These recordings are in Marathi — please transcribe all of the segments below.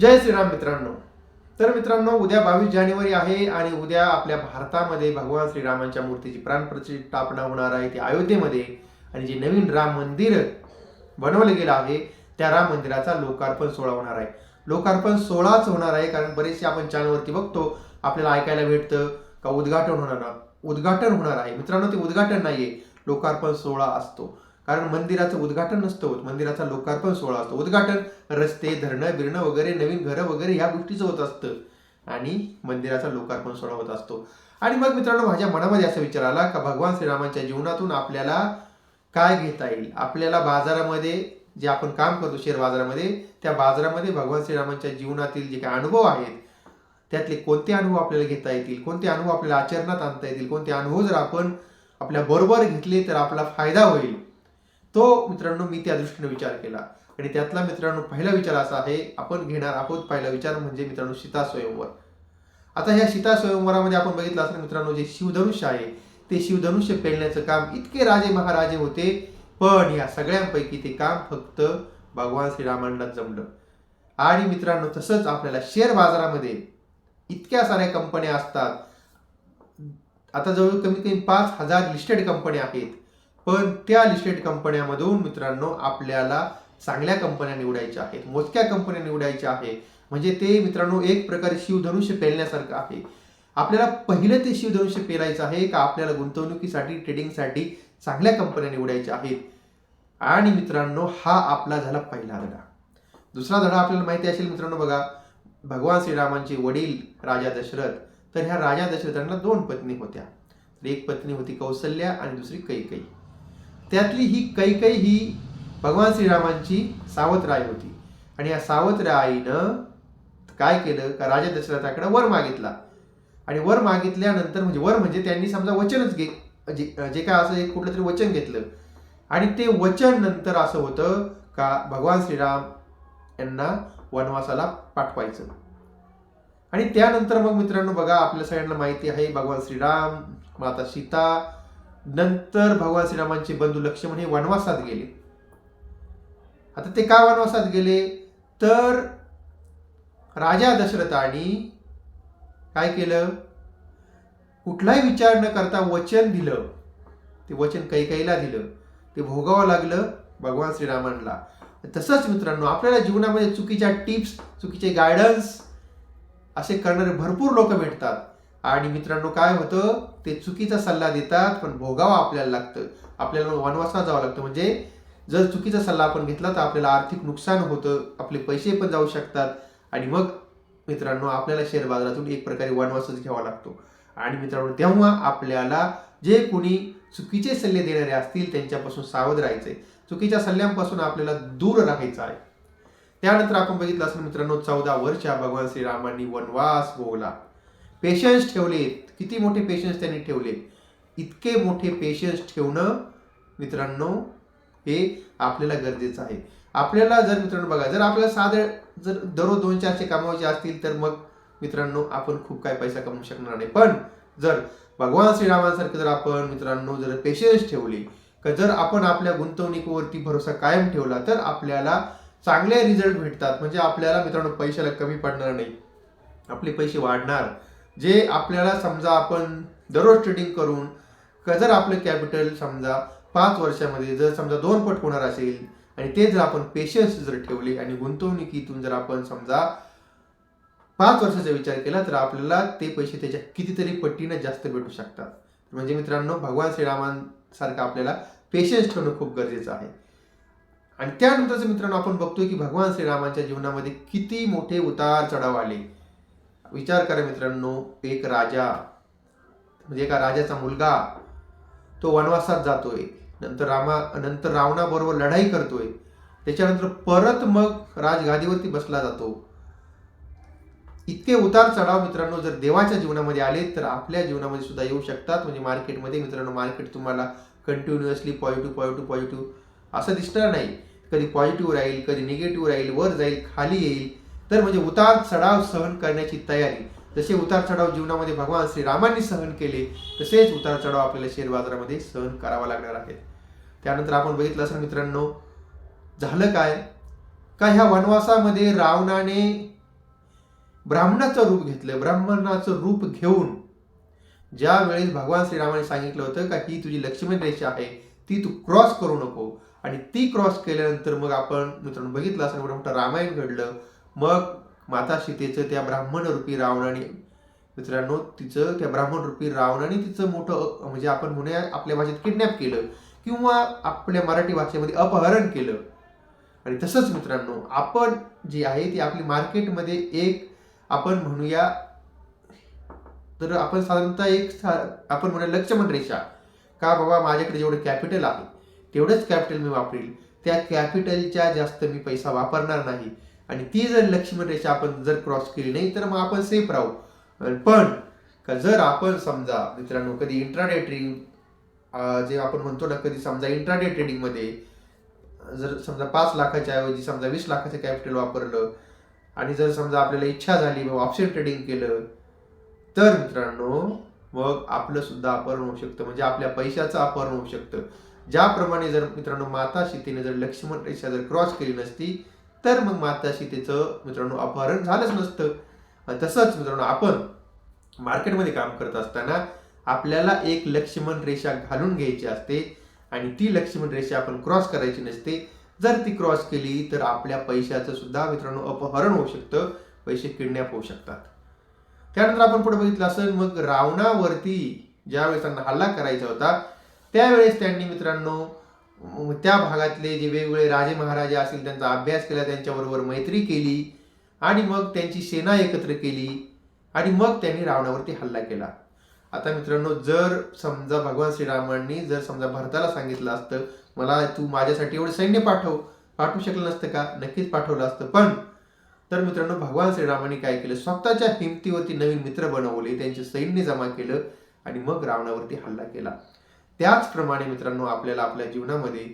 जय श्रीराम मित्रांनो. तर मित्रांनो उद्या बावीस जानेवारी आहे आणि उद्या आपल्या भारतामध्ये भगवान श्रीरामांच्या मूर्तीची प्राणप्रतिष्ठापना होणार आहे. ती अयोध्येमध्ये आणि जे नवीन राम मंदिर बनवलं गेलं आहे त्या राम मंदिराचा लोकार्पण सोहळा होणार आहे. लोकार्पण सोहळाच होणार आहे कारण बरेचसे आपण चॅनलवरती बघतो आपल्याला ऐकायला भेटतं का उद्घाटन होणार उद्घाटन होणार आहे. मित्रांनो ते उद्घाटन नाहीये लोकार्पण सोहळा असतो. कारण मंदिराचं उद्घाटन नसतं होत. मंदिराचा लोकार्पण सोहळा असतो. उद्घाटन रस्ते धरणं बिरणं वगैरे नवीन घरं वगैरे ह्या गोष्टीचं होत असतं. आणि मंदिराचा लोकार्पण सोहळा होत असतो. आणि मग मित्रांनो माझ्या मनामध्ये असा विचार आला का भगवान श्रीरामांच्या जीवनातून आपल्याला काय घेता येईल? आपल्याला बाजारामध्ये जे आपण काम करतो शेअर बाजारामध्ये त्या बाजारामध्ये भगवान श्रीरामांच्या जीवनातील जे काही अनुभव आहेत त्यातले कोणते अनुभव आपल्याला घेता येतील? कोणते अनुभव आपल्याला आचरणात आणता येतील? कोणते अनुभव जर आपण आपल्या बरोबर घेतले तर आपला फायदा होईल. तो मित्रांनो मी त्या दृष्टीने विचार केला. आणि त्यातला मित्रांनो पहिला विचार असा आहे आपण घेणार आहोत पहिला विचार म्हणजे मित्रांनो सीता स्वयंवर. आता ह्या सीता स्वयंवरामध्ये आपण बघितलं असं मित्रांनो जे शिवधनुष्य आहे ते शिवधनुष्य पेलण्याचं काम इतके राजे महाराजे होते पण या सगळ्यांपैकी ते काम फक्त भगवान श्रीरामांना जमलं. आणि मित्रांनो तसंच आपल्याला शेअर बाजारामध्ये इतक्या साऱ्या कंपन्या असतात. आता जवळ कमीत कमी पाच हजार लिस्टेड कंपन्या आहेत. पण त्या लिस्टेड कंपन्यामधून मित्रांनो आपल्याला चांगल्या कंपन्या निवडायच्या आहेत मोजक्या कंपन्या निवडायच्या आहे म्हणजे ते मित्रांनो एक प्रकारे शिवधनुष्य पेलण्यासारखं आहे. आपल्याला पहिलं ते शिवधनुष्य पेलायचं आहे का? आपल्याला गुंतवणुकीसाठी ट्रेडिंगसाठी चांगल्या कंपन्या निवडायच्या आहेत. आणि मित्रांनो हा आपला झाला पहिला धडा. दुसरा धडा आपल्याला माहिती असेल मित्रांनो बघा. भगवान श्रीरामांचे वडील राजा दशरथ. तर ह्या राजा दशरथांना दोन पत्नी होत्या. एक पत्नी होती कौसल्या आणि दुसरी कैकई. त्यातली ही कैकई ही भगवान श्रीरामांची सावतराय होती. आणि या सावतराईनं काय केलं? का राजा दशरथाकडे वर मागितला. आणि वर मागितल्यानंतर म्हणजे वर म्हणजे त्यांनी समजा वचनच घे जे जे काय असं एक कुठलं तरी वचन घेतलं. आणि ते वचन नंतर असं होतं का भगवान श्रीराम यांना वनवासाला पाठवायचं. आणि त्यानंतर मग मित्रांनो बघा आपल्या सगळ्यांना माहिती आहे भगवान श्रीराम माता सीता नंतर भगवान श्रीरामांचे बंधू लक्ष्मण हे वनवासात गेले. आता ते का वनवासात गेले? तर राजा दशरथांनी काय केलं? कुठलाही विचार न करता वचन दिलं. ते वचन कैकाईला दिलं. ते भोगावं लागलं भगवान श्रीरामांना. तसंच मित्रांनो आपल्याला जीवनामध्ये चुकीच्या टिप्स चुकीचे गायडन्स असे करणारे भरपूर लोक भेटतात. आणि मित्रांनो काय होतं? ते चुकीचा सल्ला देतात पण भोगावा आपल्याला लागतं. आपल्याला वनवासात जावं लागतं. म्हणजे जर चुकीचा सल्ला आपण घेतला तर आपल्याला आर्थिक नुकसान होतं. आपले पैसे पण जाऊ शकतात. आणि मग मित्रांनो आपल्याला शेअर बाजारातून एक प्रकारे वनवासच घ्यावा लागतो. आणि मित्रांनो तेव्हा आपल्याला जे कोणी चुकीचे सल्ले देणारे असतील त्यांच्यापासून सावध राहायचंय. चुकीच्या सल्ल्यांपासून आपल्याला दूर राहायचं आहे. त्यानंतर आपण बघितलं असेल मित्रांनो चौदा वर्ष भगवान श्रीरामांनी वनवास भोगला. पेशन्स ठेवले किती मोठे पेशन्स त्यांनी ठेवले इतके मोठे पेशन्स ठेवणं मित्रांनो हे आपल्याला गरजेचं आहे. आपल्याला जर मित्रांनो बघा जर आपल्याला साधं जर दररोज दोन चारशे कमावायचे असतील तर मग मित्रांनो आपण खूप काय पैसा कमवू शकणार नाही. पण जर भगवान श्रीरामांसारखं जर आपण मित्रांनो जर पेशन्स ठेवले का जर आपण आपल्या गुंतवणुकीवरती भरोसा कायम ठेवला तर आपल्याला चांगले रिझल्ट भेटतात. म्हणजे आपल्याला मित्रांनो पैशाला कमी पडणार नाही. आपले पैसे वाढणार. जे आपल्याला समजा आपण दररोज ट्रेडिंग करून जर आपलं कॅपिटल समजा पाच वर्षामध्ये जर समजा दोन पट होणार असेल आणि ते जर आपण पेशन्स जर ठेवले आणि गुंतवणुकीतून जर आपण समजा पाच वर्षाचा विचार केला तर आपल्याला ते पैसे त्याच्या कितीतरी पटीनं जास्त भेटू शकतात. म्हणजे मित्रांनो भगवान श्रीरामांसारखं आपल्याला पेशन्स ठेवणं खूप गरजेचं आहे. आणि त्यानंतरच मित्रांनो आपण बघतोय की भगवान श्रीरामांच्या जीवनामध्ये किती मोठे उतार चढाव आले. विचार करा मित्रांनो एक राजा म्हणजे एका राजाचा मुलगा तो वनवासात जातोय नंतर रामा नंतर रावणाबरोबर लढाई करतोय. त्याच्यानंतर परत मग राजगादीवरती बसला जातो. इतके उतार चढाव मित्रांनो जर देवाच्या जीवनामध्ये आले तर आपल्या जीवनामध्ये सुद्धा येऊ शकतात. म्हणजे मार्केटमध्ये मित्रांनो मार्केट तुम्हाला कंटिन्युअसली पॉझिटिव्ह पॉझिटिव्ह पॉझिटिव्ह असं दिसणार नाही. कधी पॉझिटिव्ह राहील कधी निगेटिव्ह राहील वर जाईल खाली येईल. तर म्हणजे उतार चढाव सहन करण्याची तयारी. जसे उतार चढाव जीवनामध्ये भगवान श्रीरामांनी सहन केले तसेच उतार चढाव आपल्याला शेअर बाजारामध्ये सहन करावा लागणार आहे. त्यानंतर आपण बघितलं असं मित्रांनो झालं काय? का ह्या वनवासामध्ये रावणाने ब्राह्मणाचं रूप घेतलं ब्राह्मणाचं रूप घेऊन ज्या वेळेस भगवान श्रीरामाने सांगितलं होतं का ही तुझी लक्ष्मण रेषा आहे ती तू क्रॉस करू नको. आणि ती क्रॉस केल्यानंतर मग आपण मित्रांनो बघितलं असं एवढं मोठं रामायण घडलं मग माता सीतेचं त्या ब्राह्मण रूपी रावणाने मित्रांनो तिचं त्या ब्राह्मण रूपी रावणाने तिचं मोठं म्हणजे आपण म्हणूया आपल्या भाषेत किडनॅप केलं किंवा आपल्या मराठी भाषेमध्ये अपहरण केलं. आणि तसंच मित्रांनो आपण जी आहे ती आपली मार्केटमध्ये एक आपण म्हणूया तर आपण साधारणतः एक सा- आपण म्हणूया लक्ष्मण रेषा. का बाबा माझ्याकडे जेवढं कॅपिटल आहे तेवढंच कॅपिटल मी वापरील. त्या कॅपिटलच्या जास्त मी पैसा वापरणार नाही. आणि ती जर लक्ष्मण रेषा आपण जर क्रॉस केली नाही तर मग आपण सेफ राहू. पण का जर आपण समजा मित्रांनो कधी इंट्राडे ट्रेडिंग जे आपण म्हणतो ना कधी समजा इंट्राडे ट्रेडिंगमध्ये जर समजा पाच लाखाच्या ऐवजी समजा वीस लाखाचं कॅपिटल वापरलं आणि जर समजा आपल्याला इच्छा झाली मग ऑप्शन ट्रेडिंग केलं तर मित्रांनो मग आपलं सुद्धा अपहरण होऊ शकतं. म्हणजे आपल्या पैशाचं अपहरण होऊ शकतं. ज्याप्रमाणे जर मित्रांनो माता सीतेने जर लक्ष्मण रेषा जर क्रॉस केली नसती तर मग माता सीतेचं मित्रांनो अपहरण झालंच नसतं. आणि तसंच मित्रांनो आपण मार्केटमध्ये काम करत असताना आपल्याला एक लक्ष्मण रेषा घालून घ्यायची असते आणि ती लक्ष्मण रेषा आपण क्रॉस करायची नसते. जर ती क्रॉस केली तर आपल्या पैशाचं सुद्धा मित्रांनो अपहरण होऊ शकतं. पैसे किडनॅप होऊ शकतात. त्यानंतर आपण पुढे बघितलं असेल मग रावणावरती ज्यावेळेस त्यांना हल्ला करायचा होता त्यावेळेस त्यांनी मित्रांनो त्या भागातले जे वेगवेगळे राजे महाराजे असतील त्यांचा अभ्यास केला त्यांच्याबरोबर मैत्री केली आणि मग त्यांची सेना एकत्र केली आणि मग त्यांनी रावणावरती हल्ला केला. आता मित्रांनो जर समजा भगवान श्रीरामांनी जर समजा भरताला सांगितलं असतं मला तू माझ्यासाठी एवढं सैन्य पाठव पाठवू शकलं नसतं का? नक्कीच पाठवलं असतं. पण तर मित्रांनो भगवान श्रीरामाने काय केलं? स्वतःच्या हिमतीवरती नवीन मित्र बनवले त्यांचे सैन्य जमा केलं आणि मग रावणावरती हल्ला केला. त्याचप्रमाणे मित्रांनो आपल्याला आपल्या जीवनामध्ये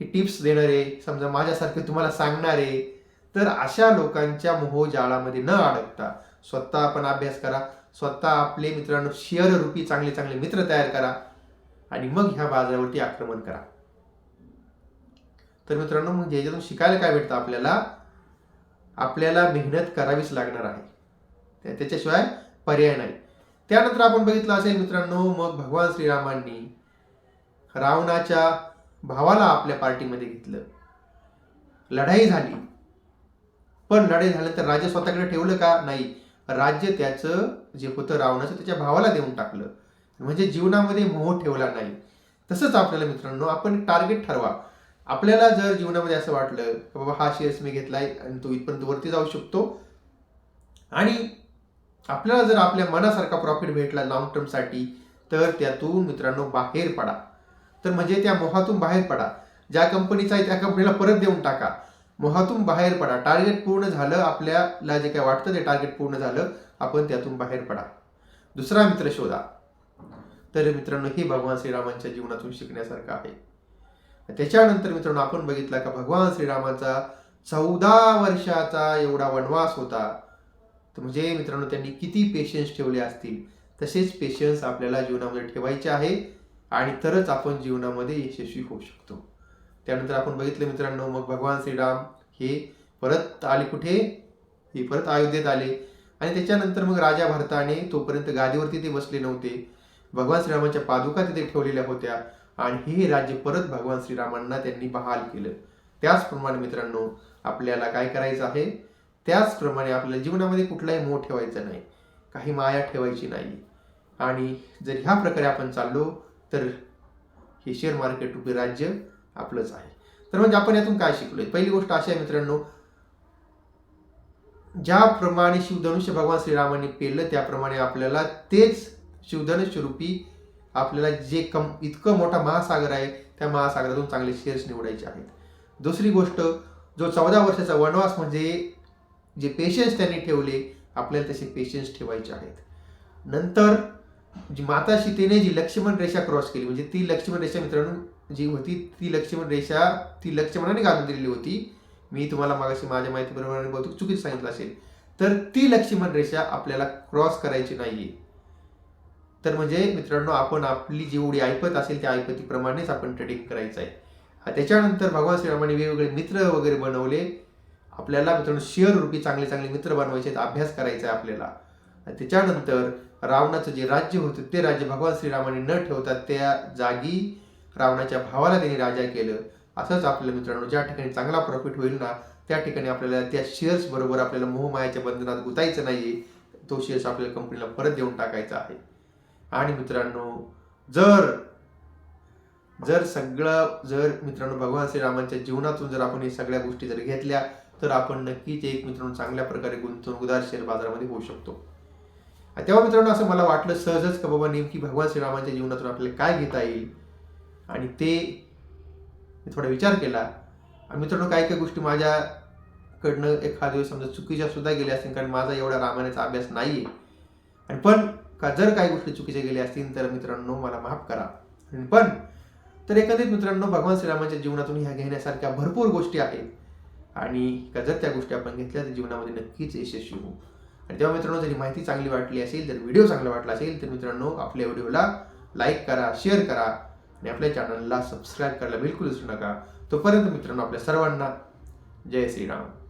हे टिप्स देणारे समजा माझ्यासारखे तुम्हाला सांगणारे तर अशा लोकांच्या मोहजाळामध्ये न अडकता स्वतः आपण अभ्यास करा स्वतः आपले मित्रांनो शेअर रूपी चांगले चांगले मित्र तयार करा आणि मग ह्या बाजारावरती आक्रमण करा. तर मित्रांनो मग याच्यातून शिकायला काय भेटतं आपल्याला? आपल्याला मेहनत करावीच लागणार आहे. त्याच्याशिवाय पर्याय नाही. त्यानंतर आपण बघितलं असेल मित्रांनो मग भगवान श्रीरामांनी रावणाच्या भावाला आपल्या पार्टीमध्ये घेतलं. लढाई झाली. पण लढाई झाल्यानंतर राज्य स्वतःकडे ठेवलं का? नाही. राज्य त्याचं जे होतं रावणाचं त्याच्या भावाला देऊन टाकलं. म्हणजे जीवनामध्ये मोह ठेवला नाही. तसंच आपल्याला मित्रांनो आपण टार्गेट ठरवा. आपल्याला जर जीवनामध्ये असं वाटलं की बाबा हा शेअर्स मी घेतलाय आणि तो इथपर्यंत वरती जाऊ शकतो. आणि आपल्याला जर आपल्या मनासारखा प्रॉफिट भेटला लॉंग टर्मसाठी तर त्यातून मित्रांनो बाहेर पडा. तर म्हणजे त्या मोहातून बाहेर पडा. ज्या कंपनीचा आहे त्या कंपनीला परत देऊन टाका. मोहातून बाहेर पडा. टार्गेट पूर्ण झालं आपल्याला जे काय वाटतं ते टार्गेट पूर्ण झालं आपण त्यातून बाहेर पडा. दुसरा मित्र शोधा. तर मित्रांनो हे भगवान श्रीरामांच्या जीवनातून शिकण्यासारखं आहे. त्याच्यानंतर मित्रांनो आपण बघितला का भगवान श्रीरामाचा चौदा वर्षाचा एवढा वनवास होता. तर म्हणजे मित्रांनो त्यांनी किती पेशन्स ठेवले असतील तसेच पेशन्स आपल्याला जीवनामध्ये ठेवायचे आहे आणि तरच आपण जीवनामध्ये यशस्वी होऊ शकतो. त्यानंतर आपण बघितलं मित्रांनो मग भगवान श्रीराम हे परत आले कुठे? हे परत अयोध्येत आले. आणि त्याच्यानंतर मग राजा भरताने तोपर्यंत गादीवरती ते बसले नव्हते. भगवान श्रीरामाच्या पादुका तिथे ठेवलेल्या होत्या आणि हे राज्य परत भगवान श्रीरामांना त्यांनी बहाल केलं. त्याचप्रमाणे मित्रांनो आपल्याला काय करायचं आहे? त्याचप्रमाणे आपल्या जीवनामध्ये कुठलाही मोह ठेवायचा नाही. काही माया ठेवायची नाही. आणि जर ह्या प्रकारे आपण चाललो तर हे शेअर मार्केट रूपी राज्य आपलंच आहे. तर म्हणजे आपण यातून काय शिकलोय? पहिली गोष्ट अशी आहे मित्रांनो ज्याप्रमाणे शिवधनुष्य भगवान श्रीरामाने पेलं त्याप्रमाणे आपल्याला तेच शिवधनुष्य रूपी आपल्याला जे कम इतकं मोठा महासागर आहे त्या महासागरातून चांगले शेअर्स निवडायचे आहेत. दुसरी गोष्ट जो चौदा वर्षाचा वनवास म्हणजे जे पेशन्स त्यांनी ठेवले आपल्याला तसे पेशन्स ठेवायचे आहेत. नंतर जी माता सीतेने जी लक्ष्मण रेषा क्रॉस केली म्हणजे ती लक्ष्मण रेषा मित्रांनो जी होती ती लक्ष्मण रेषा ती लक्ष्मणाने घालून दिलेली होती. मी तुम्हाला मागाशी माझ्या माहितीप्रमाणे बहुतेक चुकीचं सांगितलं असेल. तर ती लक्ष्मण रेषा आपल्याला क्रॉस करायची नाहीये. तर म्हणजे मित्रांनो आपण आपली जेवढी ऐपत असेल त्या ऐपतीप्रमाणेच आपण ट्रेडिंग करायचं आहे. त्याच्यानंतर भगवान श्रीरामाने वेगवेगळे मित्र वगैरे बनवले. आपल्याला मित्रांनो शेअर रूपी चांगले चांगले मित्र बनवायचे आहेत अभ्यास करायचा आहे आपल्याला. त्याच्यानंतर रावणाचं जे राज्य होतं ते राज्य भगवान श्रीरामाने न ठेवता त्या जागी रावणाच्या भावाला त्यांनी राजा केलं. असंच आपल्याला मित्रांनो ज्या ठिकाणी चांगला प्रॉफिट होईल ना त्या ठिकाणी आपल्याला त्या शेअर्स बरोबर आपल्याला मोहमायाच्या बंधनात गुतायचं नाहीये. तो शेअर्स आपल्याला कंपनीला परत देऊन टाकायचा आहे. आणि मित्रांनो जर जर सगळं जर मित्रांनो भगवान श्रीरामांच्या जीवनातून जर आपण हे सगळ्या गोष्टी जर घेतल्या तर आपण नक्कीच एक मित्रांनो चांगल्या प्रकारे गुंतवणूकदार शेअर बाजारामध्ये होऊ शकतो. तेव्हा मित्रांनो असं मला वाटलं सहजच का बाबा नेमकी भगवान श्रीरामांच्या जीवनातून आपल्याला काय घेता येईल? आणि ते मी थोडा विचार केला. आणि मित्रांनो काही काही गोष्टी माझ्याकडनं एखाद्या वेळेस समजा चुकीच्या सुद्धा गेल्या असतील कारण माझा एवढा रामायणाचा अभ्यास नाही आहे आणि पण का जर काही गोष्टी चुकीच्या गेल्या असतील तर मित्रांनो मला माफ करा. आणि पण तर एकंदरीत मित्रांनो भगवान श्रीरामांच्या जीवनातून ह्या घेण्यासारख्या भरपूर गोष्टी आहेत. आणि जर त्या गोष्टी आपण घेतल्या तर जीवनामध्ये नक्कीच यशस्वी होऊ. आणि तेव्हा मित्रांनो जरी माहिती चांगली वाटली असेल तर व्हिडिओ चांगला वाटला असेल तर मित्रांनो आपल्या व्हिडिओला लाईक करा शेअर करा आणि आपल्या चॅनलला सबस्क्राईब करायला बिलकुल विसरू नका. तोपर्यंत मित्रांनो आपल्या सर्वांना जय श्रीराम.